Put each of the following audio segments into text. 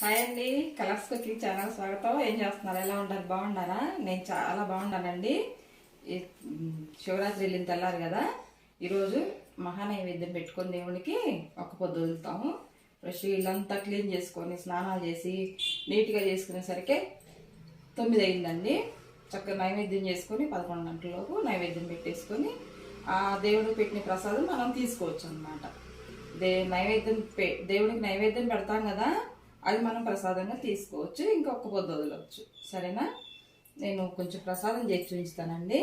Hi అండి colours cooking channel స్వాగతం. ఏం చేస్తున్నారు? ఎలా ఉంటారు బాగున్నారా? నేను చాలా బాగున్నానండి. శివరాత్రి వెళ్ళిన తెల్లారు కదా. ఈరోజు మహానైవేద్యం పెట్టుకొని దేవునికి ఒక పొద్దు వదులుతాము. ఫ్రెష్ ఇల్లంతా క్లీన్ చేసుకొని స్నానాలు చేసి నీట్గా చేసుకునేసరికి తొమ్మిది అయిందండి చక్కగా నైవేద్యం చేసుకొని పదకొండు గంటలలోపు నైవేద్యం పెట్టేసుకొని ఆ దేవుడికి పెట్టిన ప్రసాదం మనం తీసుకోవచ్చు అనమాట దే నైవేద్యం పె దేవుడికి నైవేద్యం పెడతాం కదా. అది మనం ప్రసాదంగా తీసుకోవచ్చు ఇంకొక పొద్దు వదలవచ్చు సరేనా? నేను కొంచెం ప్రసాదం చేసి చూపిస్తానండి.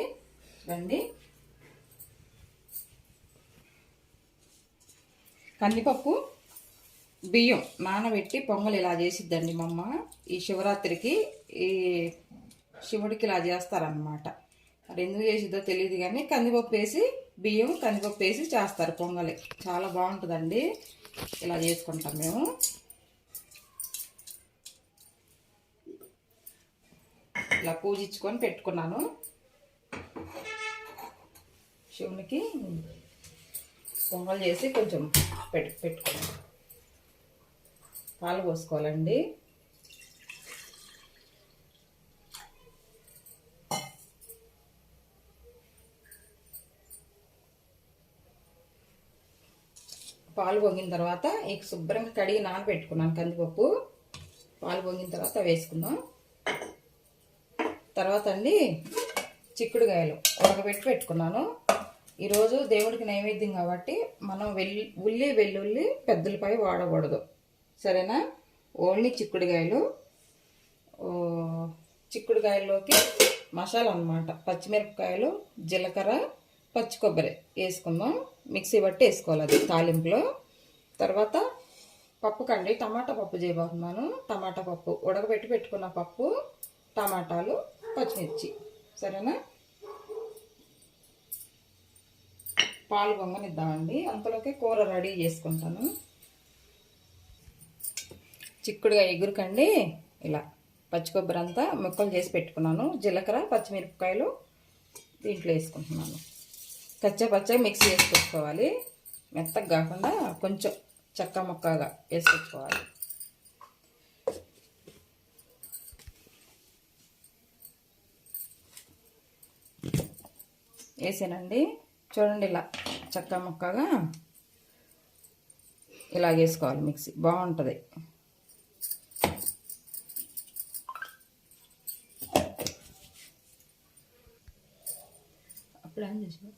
రండి. కందిపప్పు బియ్యం నానబెట్టి పొంగల్ ఇలా చేసిద్దండి మా అమ్మ. ఈ శివరాత్రికి ఈ శివుడికి ఇలా చేస్తారనమాట మరి ఎందుకు చేసిద్దో తెలియదు కానీ కందిపప్పు వేసి బియ్యం కందిపప్పు వేసి చేస్తారు పొంగలి. చాలా బాగుంటుందండి. ఇలా చేసుకుంటాం మేము. ఇలా పూజించుకొని పెట్టుకున్నాను. శివునికి పొంగల్ చేసి కొంచెం పెట్టు పెట్టుకున్నాను. పాలు పోసుకోవాలండి. పాలు పొంగిన తర్వాత ఇక శుభ్రంగా కడిగి నానబెట్టుకున్నాను కందిపప్పు. పాలు పొంగిన తర్వాత వేసుకుందాం. తర్వాత అండి చిక్కుడుకాయలు ఉడకబెట్టి పెట్టుకున్నాను. ఈరోజు దేవుడికి నైవేద్యం కాబట్టి మనం వెల్లు ఉల్లి వెల్లుల్లి పెద్దలపై వాడకూడదు. సరేనా? ఓన్లీ చిక్కుడుకాయలు. చిక్కుడుకాయల్లోకి మసాలా అన్నమాట పచ్చిమిరపకాయలు జీలకర్ర పచ్చి కొబ్బరి వేసుకుందాం. మిక్సీ బట్టి వేసుకోవాలి అది తాలింపులో. తర్వాత పప్పు కండి. టమాటా పప్పు చేయబోతున్నాను. టమాటా పప్పు ఉడకబెట్టి పెట్టుకున్న పప్పు టమాటాలు పచ్చిమిర్చి. సరేనా? పాలు పొంగనిద్దామండి. అంతలోకి కూర రెడీ చేసుకుంటాను. చిక్కుడుగా ఎగురుకండి. ఇలా పచ్చి కొబ్బరి అంతా ముక్కలు చేసి పెట్టుకున్నాను. జీలకర్ర పచ్చిమిరపకాయలు దీంట్లో వేసుకుంటున్నాను. కచ్చా పచ్చగా మిక్సీ వేసి మెత్తగా కాకుండా కొంచెం చెక్క ముక్కగా వేసుకొచ్చుకోవాలి వేసానండి. చూడండి ఇలా చెక్క ముక్కగా ఇలా వేసుకోవాలి మిక్సీ. బాగుంటుంది. అప్పుడు ఏం చేసావు?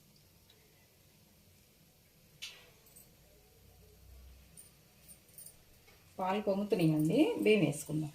పాలు పొంగుతున్నాయండి. బియ్యం వేసుకుందాం.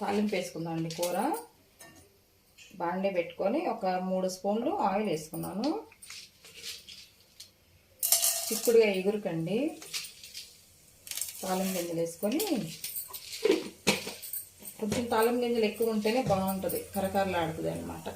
తాలింపు వేసుకుందామండి కూర. బాండే పెట్టుకొని ఒక మూడు స్పూన్లు ఆయిల్ వేసుకున్నాను. చిక్కుడుగా ఎగురుకండి. తాలింపు గింజలు వేసుకొని కొంచెం తాలింపు గింజలు ఎక్కువ ఉంటేనే బాగుంటుంది. కరకరలాడుతుంది అనమాట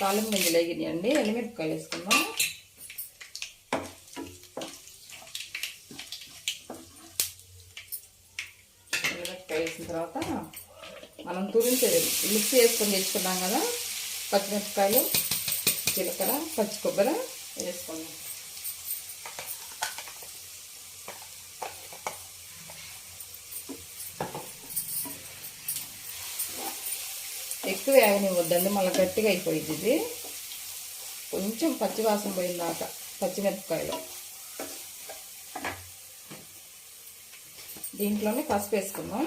తాలింపు గింజలు వేగినాయండి ఎల్లిమిరపకాయలు వేసుకుందాం ఎండుమిరపకాయ వేసిన తర్వాత మనం తురించేది మిక్సీ వేసుకొని తెచ్చుకున్నాం కదా పచ్చిమిరపకాయలు జీలకర్ర పచ్చి కొబ్బరి వేసుకుందాం ఎక్కువ ఎక్కువ వేగనివ్వద్దండి మళ్ళీ గట్టిగా అయిపోయింది ఇది. కొంచెం పచ్చివాసన పోయిందాక పచ్చిమిరపకాయలు. దీంట్లోనే పసుపు వేసుకుందాం.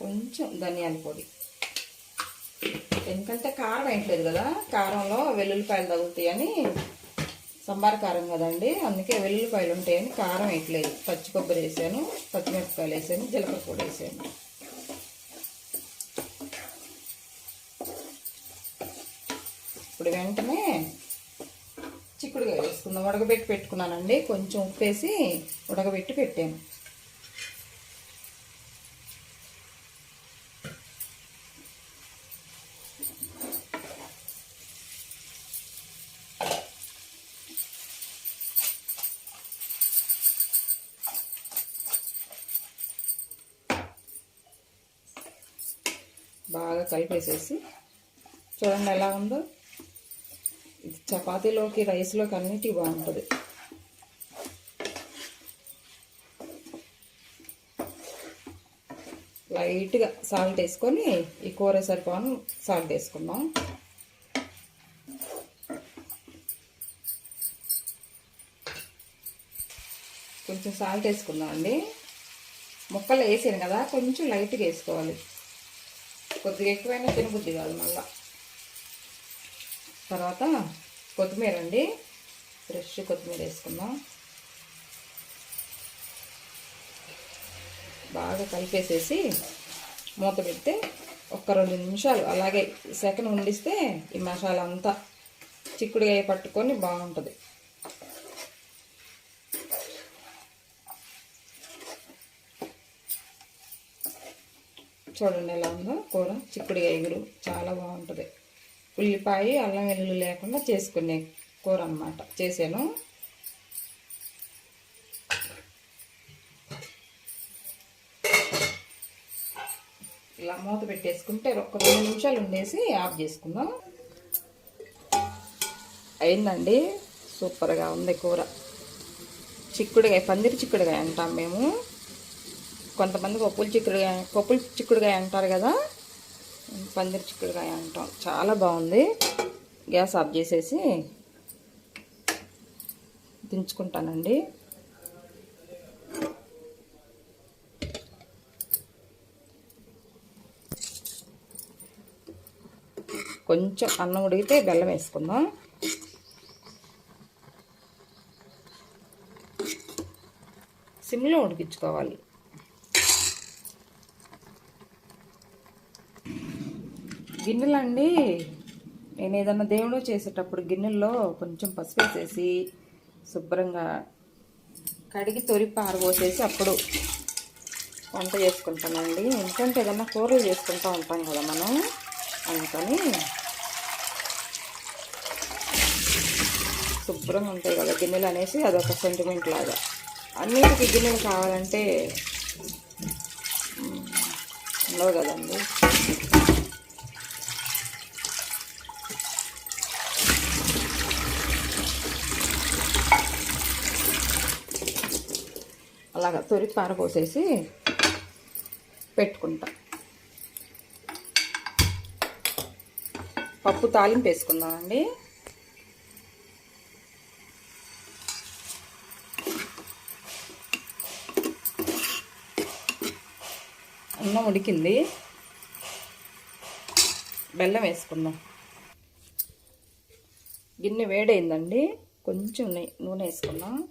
కొంచెం ధనియాల పొడి. ఎందుకంటే కారం వేయట్లేదు కదా కారంలో వెల్లుల్లిపాయలు తగులుతాయని సంబార కారం కదండి అందుకే వెల్లుల్లిపాయలు ఉంటాయని కారం వేయట్లేదు పచ్చి కొబ్బరి వేసాను పచ్చిమిరపకాయలు వేసాను జీలకర్ర పొడి వేసాను. ఇప్పుడు వెంటనే చిక్కుడుగా వేసుకుందాం. ఉడకబెట్టి పెట్టుకున్నానండి. కొంచెం ఉప్పు వేసి ఉడకబెట్టి పెట్టాను. కలిపేసేసి చూడండి ఎలా ఉందో. ఇది చపాతీలోకి రైస్లోకి అన్నిటి బాగుంటుంది. లైట్గా సాల్ట్ వేసుకొని ఈ కూర సరిపోను సాల్ట్ వేసుకుందాం. కొంచెం సాల్ట్ వేసుకుందాం అండి ముక్కలు వేసాను కదా కొంచెం లైట్గా వేసుకోవాలి. కొద్దిగా ఎక్కువైనా తినబుద్ధి కాదు మళ్ళా. తర్వాత కొత్తిమీర అండి. ఫ్రెష్ కొత్తిమీర వేసుకుందాం. బాగా కలిపేసేసి మూత పెడితే ఒక్క రెండు నిమిషాలు అలాగే సెకండ్ ఉండిస్తే ఈ మసాలా అంతా చిక్కుడుగా పట్టుకొని బాగుంటుంది. చూడండి ఎలా ఉందో. కూర చిక్కుడు ఎగురు. చాలా బాగుంటుంది. ఉల్లిపాయ అల్లం వెల్లుల్లి లేకుండా చేసుకునే కూర అన్నమాట. చేశాను. ఇలా మూత పెట్టేసుకుంటే ఒక రెండు నిమిషాలు ఉండేసి ఆఫ్ చేసుకుందాం. అయిందండి. సూపర్గా ఉంది కూర. చిక్కుడుగాయ పందిరి చిక్కుడుగాయ అంటాం మేము. కొంతమంది పప్పులు చిక్కుడుగాయ పప్పులు చిక్కుడుగాయ అంటారు కదా? పందిరి చిక్కుడుగాయ అంటాం. చాలా బాగుంది. గ్యాస్ ఆఫ్ చేసేసి దించుకుంటానండి. కొంచెం అన్నం ఉడిగితే బెల్లం వేసుకుందాం. సిమ్లో ఉడికించుకోవాలి. గిన్నెలండి. నేను ఏదన్నా దేవుడు చేసేటప్పుడు గిన్నెల్లో కొంచెం పసుపు వేసేసి శుభ్రంగా కడిగి తొరి పారబోసేసి అప్పుడు వంట చేసుకుంటానండి. ఎందుకంటే ఏదన్నా కూరలు చేసుకుంటూ ఉంటాం కదా మనం అందుకని శుభ్రంగా ఉంటాయి కదా గిన్నెలు అనేసి అదొక సెంటిమెంట్ లాగా. అన్నిటికీ గిన్నెలు కావాలంటే ఉండవు కదండి. అలాగా తొరి పారపోసేసి పెట్టుకుంటాం. పప్పు తాలింపు వేసుకుందామండి. అన్నం ఉడికింది. బెల్లం వేసుకుందాం. గిన్నె వేడైందండి. కొంచెం నూనె వేసుకుందాం.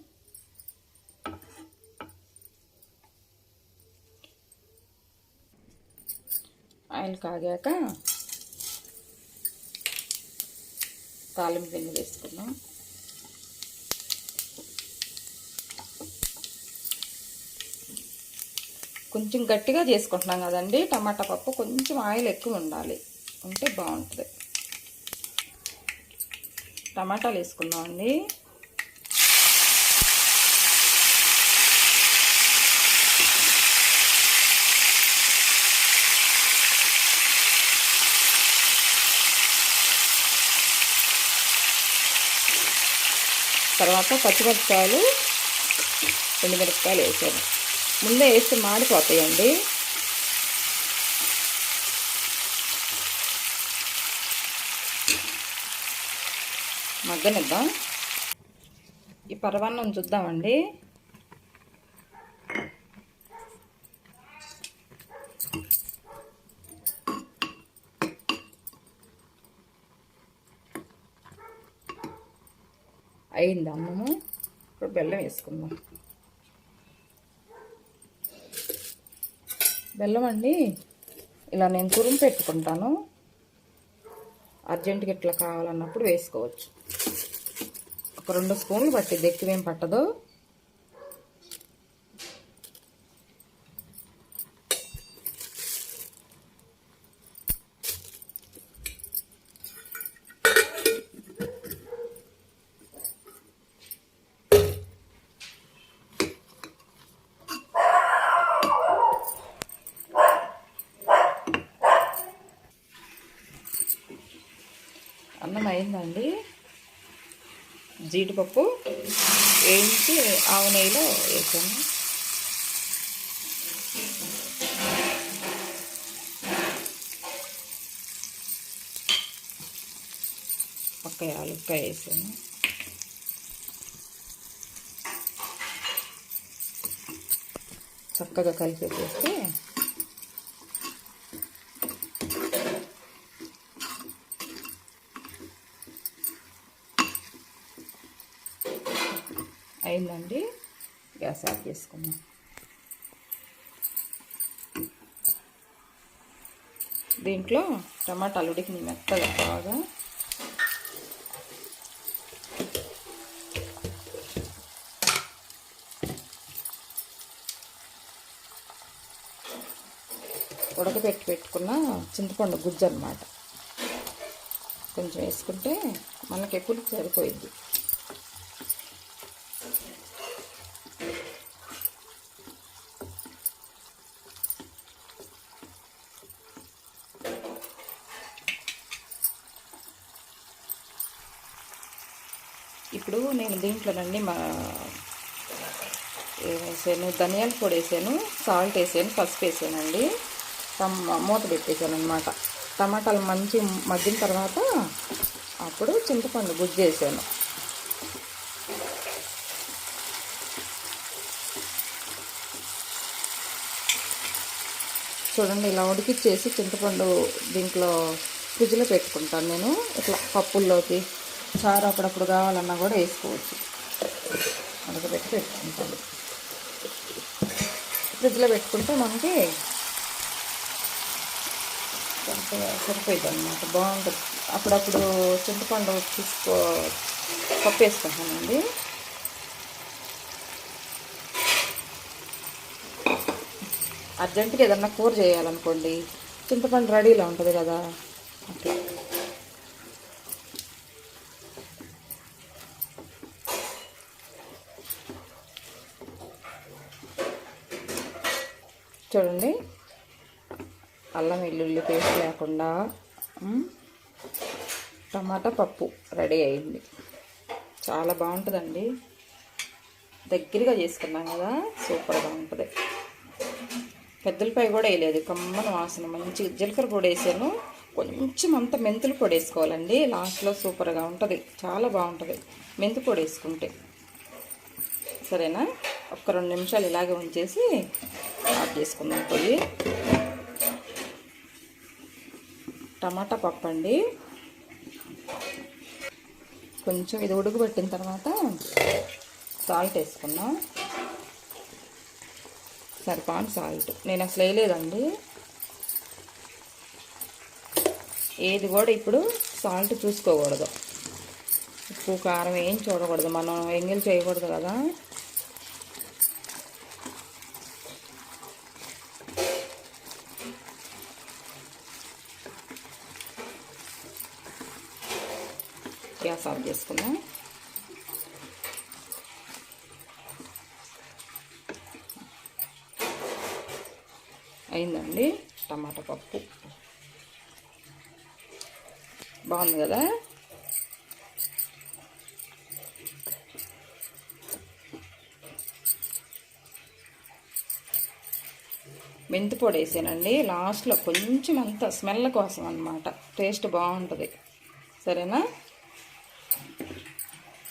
ఆయిల్ కాగాక తాలింపు గింజలు వేసుకున్నాం కొంచెం గట్టిగా చేసుకుంటున్నాం కదండి. టమాటా పప్పు కొంచెం ఆయిల్ ఎక్కువ ఉండాలి. ఉంటే బాగుంటుంది. టమాటాలు వేసుకుందాం అండి. తర్వాత పచ్చిమిరపకాయలు ఎండుమిరపకాయలు వేసాను. ముందే వేస్తే మాడిపోతాయండి. మగ్గనిద్దాం. ఈ పరవాన్నం చూద్దామండి. అయింది అన్నము ఇప్పుడు బెల్లం వేసుకుందాం. బెల్లం అండి ఇలా నేను తురుము పెట్టుకుంటాను. అర్జెంటుగా ఇట్లా కావాలన్నప్పుడు వేసుకోవచ్చు. ఒక రెండు స్పూన్లు పట్టిద్ది ఎక్కువేం పట్టదు. అన్నం అయిందండి జీడిపప్పు వేయించి ఆవు నెయ్యిలో వేసాను. పక్క యాలక్కాయ వేసాను. చక్కగా కలిపేసేస్తే అయిందండి గ్యాస్ ఆఫ్ చేసుకుందాం. దీంట్లో టమాటాలు ఉడికినాయి మెత్తగా బాగా ఉడకబెట్టి పెట్టుకున్న చింతపండు గుజ్జు అనమాట కొంచెం వేసుకుంటే మనకి ఎప్పుడు సరిపోయింది ఇప్పుడు నేను దీంట్లోనండి మా వేసాను ధనియాల పొడి వేసాను సాల్ట్ వేసాను పసుపు వేసానండి. మూత పెట్టేసాను అనమాట టమాటాలు మంచి మగ్గిన తర్వాత అప్పుడు చింతపండు గుజ్జు వేసాను. చూడండి ఇలా ఉడికిచ్చేసి చింతపండు దీంట్లో ఫ్రిడ్జ్లో పెట్టుకుంటాను నేను. ఇట్లా పప్పుల్లోకి చారు అప్పుడప్పుడు కావాలన్నా కూడా వేసుకోవచ్చు. పెట్టుకుంటాను ఫ్రిడ్జ్లో పెట్టుకుంటే మనకి సరిపోయింది అనమాట బాగుంటుంది. అప్పుడప్పుడు చింతపండు తీసుకో పప్పు వేసుకుంటానండి అర్జెంటుగా ఏదన్నా కూర చేయాలనుకోండి. చింతపండు రెడీలో ఉంటుంది కదా. ఓకే చూడండి. అల్లం వెల్లుల్లి పేస్ట్ లేకుండా టమాటా పప్పు రెడీ అయింది. చాలా బాగుంటుందండి. దగ్గరగా చేసుకున్నాం కదా సూపర్గా ఉంటుంది. పెద్దలపై కూడా వేయలేదు కమ్మని వాసన మంచి జీలకర్ర పొడి వేసాను. కొంచెం అంత మెంతులు పొడి వేసుకోవాలండి. లాస్ట్లో సూపర్గా ఉంటుంది. చాలా బాగుంటుంది. మెంతు పొడి వేసుకుంటే. సరేనా? ఒక రెండు నిమిషాలు ఇలాగే ఉంచేసి ఆఫ్ చేసుకుందాం పోయి టమాటా పప్పు అండి. కొంచెం ఇది ఉడకబెట్టిన తర్వాత సాల్ట్ వేసుకున్నాం సరిపాను సాల్ట్. నేను అసలు వేయలేదండి. ఏది కూడా ఇప్పుడు సాల్ట్ చూసుకోకూడదు. ఉప్పు కారం ఏం చూడకూడదు. మనం ఎంగిల్ చేయకూడదు కదా. గ్యాస్ ఆఫ్ చేసుకుందాం అయిందండి టమాటా పప్పు బాగుంది కదా మెంతి పొడి వేసానండి లాస్ట్లో కొంచెం అంత స్మెల్ కోసం అనమాట టేస్ట్ బాగుంటుంది. సరేనా?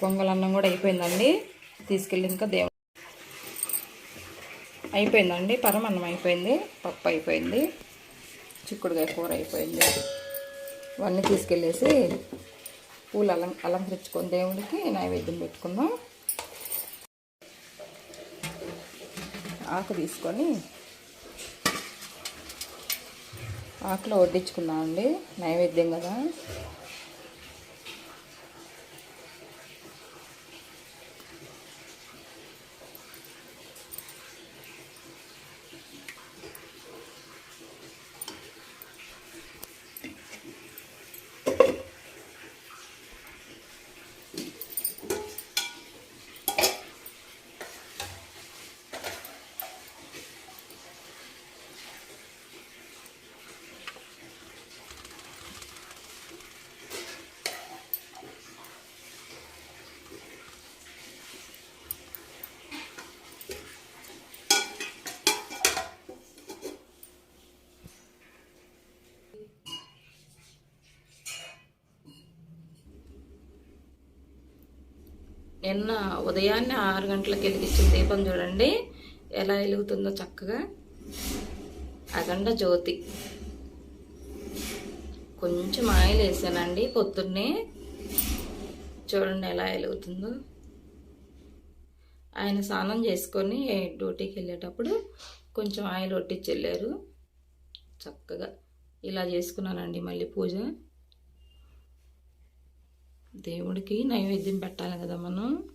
పొంగల్ అన్నం కూడా అయిపోయిందండి. తీసుకెళ్ళి ఇంకా దేవ అయిపోయిందండి. పరమన్నం అయిపోయింది. పప్పు అయిపోయింది. చిక్కుడుకాయ కూర అయిపోయింది. ఇవన్నీ తీసుకెళ్ళేసి పూలు అలం అలంకరించుకొని దేవుడికి నైవేద్యం పెట్టుకుందాం. ఆకు తీసుకొని ఆకులో వడ్డించుకున్నామండి నైవేద్యం కదా. నిన్న ఉదయాన్నే ఆరు గంటలకు వెలిగించిన దీపం చూడండి. ఎలా వెలుగుతుందో చక్కగా. అగండ జ్యోతి. కొంచెం ఆయిల్ వేసానండి పొద్దున్నే. చూడండి ఎలా వెలుగుతుందో. ఆయన స్నానం చేసుకొని డ్యూటీకి వెళ్ళేటప్పుడు కొంచెం ఆయిల్ ఒట్టించి వెళ్ళారు. చక్కగా. ఇలా చేసుకున్నానండి మళ్ళీ పూజ. దేవుడికి నైవేద్యం పెట్టాలి కదా మనం.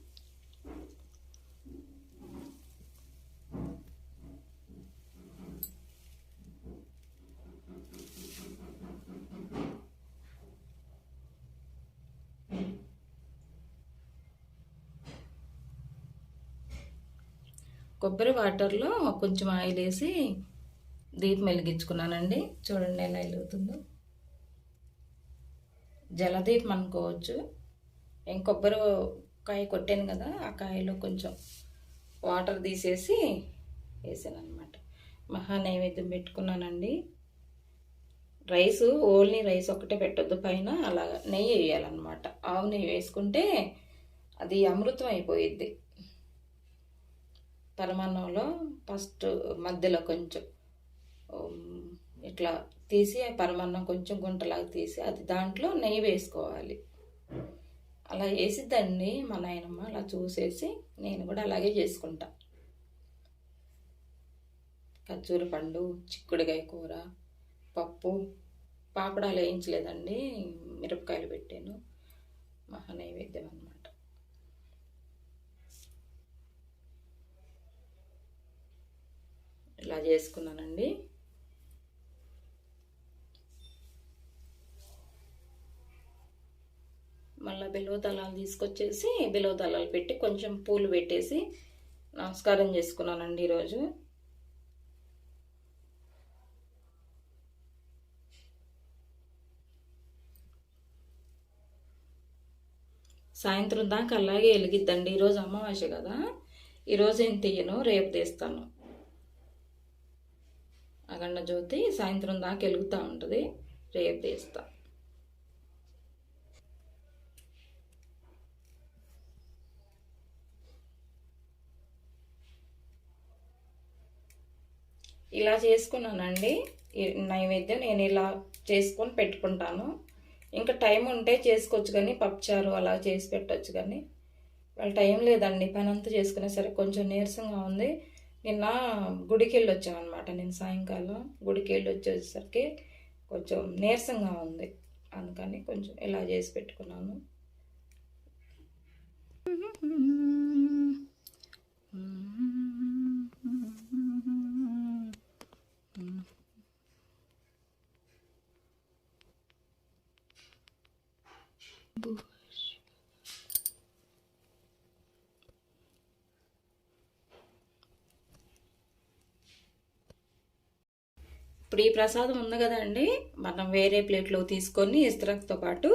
కొబ్బరి వాటర్లో కొంచెం ఆయిల్ వేసి దీపం వెలిగించుకున్నానండి. చూడండి ఎలా వెలుగుతుందో. జలదీపం అనుకోవచ్చు. ఏం కొబ్బరి కాయ కొట్టాను కదా ఆ కాయలో కొంచెం వాటర్ తీసేసి వేసాను అనమాట మహా నైవేద్యం పెట్టుకున్నానండి. రైస్ ఓన్లీ రైస్ ఒకటే పెట్టొద్దు పైన అలా నెయ్యి వేయాలన్నమాట. ఆవు నెయ్యి వేసుకుంటే అది అమృతం అయిపోయిద్ది. పరమాన్నంలో ఫస్ట్ మధ్యలో కొంచెం ఇట్లా తీసి పరమాన్నం కొంచెం గుంటలాగా తీసి అది దాంట్లో నెయ్యి వేసుకోవాలి. అలా వేసిద్దండి మా నాయనమ్మ అలా చూసేసి నేను కూడా అలాగే చేసుకుంటా. ఖర్జూర పండు చిక్కుడుకాయ కూర పప్పు పాపడాలు వేయించలేదండి మిరపకాయలు పెట్టాను. మహా నైవేద్యం అనమాట ఇలా చేసుకున్నానండి. మళ్ళీ బిలువ దళాలు తీసుకొచ్చేసి బిలువ దళాలు పెట్టి కొంచెం పూలు పెట్టేసి నమస్కారం చేసుకున్నానండి ఈరోజు. సాయంత్రం దాకా అలాగే వెలిగిద్దండి ఈరోజు అమావాస్య కదా. ఈరోజు ఏం తీయను రేపు తీస్తాను. అగండ జ్యోతి సాయంత్రం దాకా వెలుగుతూ ఉంటుంది. రేపు తీస్తాను ఇలా చేసుకున్నానండి. నైవేద్యం నేను ఇలా చేసుకొని పెట్టుకుంటాను. ఇంకా టైం ఉంటే చేసుకోవచ్చు కానీ పప్పుచారు అలా చేసి పెట్టవచ్చు కానీ వాళ్ళ టైం లేదండి. పని అంతా చేసుకునే సరే కొంచెం నీరసంగా ఉంది. నిన్న గుడికి వెళ్ళి వచ్చామన్నమాట నేను సాయంకాలం. గుడికి వెళ్ళి వచ్చేసరికి కొంచెం నీరసంగా ఉంది. అందుకని కొంచెం ఇలా చేసి పెట్టుకున్నాను. ఇప్పుడు ఈ ప్రసాదం ఉంది కదండి మనం వేరే ప్లేట్లో తీసుకొని ఇస్త్రాక్తో పాటు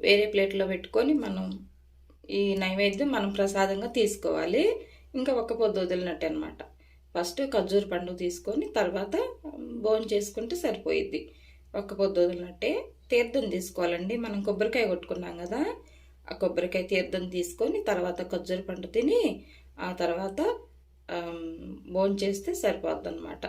వేరే ప్లేట్లో పెట్టుకొని మనం ఈ నైవేద్యం మనం ప్రసాదంగా తీసుకోవాలి. ఇంకా ఒక్క పొద్దు వదిలినట్టు అనమాట ఫస్ట్ ఖర్జూర పండు తీసుకొని తర్వాత భోజనం చేసుకుంటే సరిపోయిద్ది. ఒక్క పొద్దు వదిలినట్టే. తీర్థం తీసుకోవాలండి. మనం కొబ్బరికాయ కొట్టుకున్నాం కదా ఆ కొబ్బరికాయ తీర్థం తీసుకొని తర్వాత ఖర్జూర పండు తిని ఆ తర్వాత భోజనం చేస్తే సరిపోద్ది అనమాట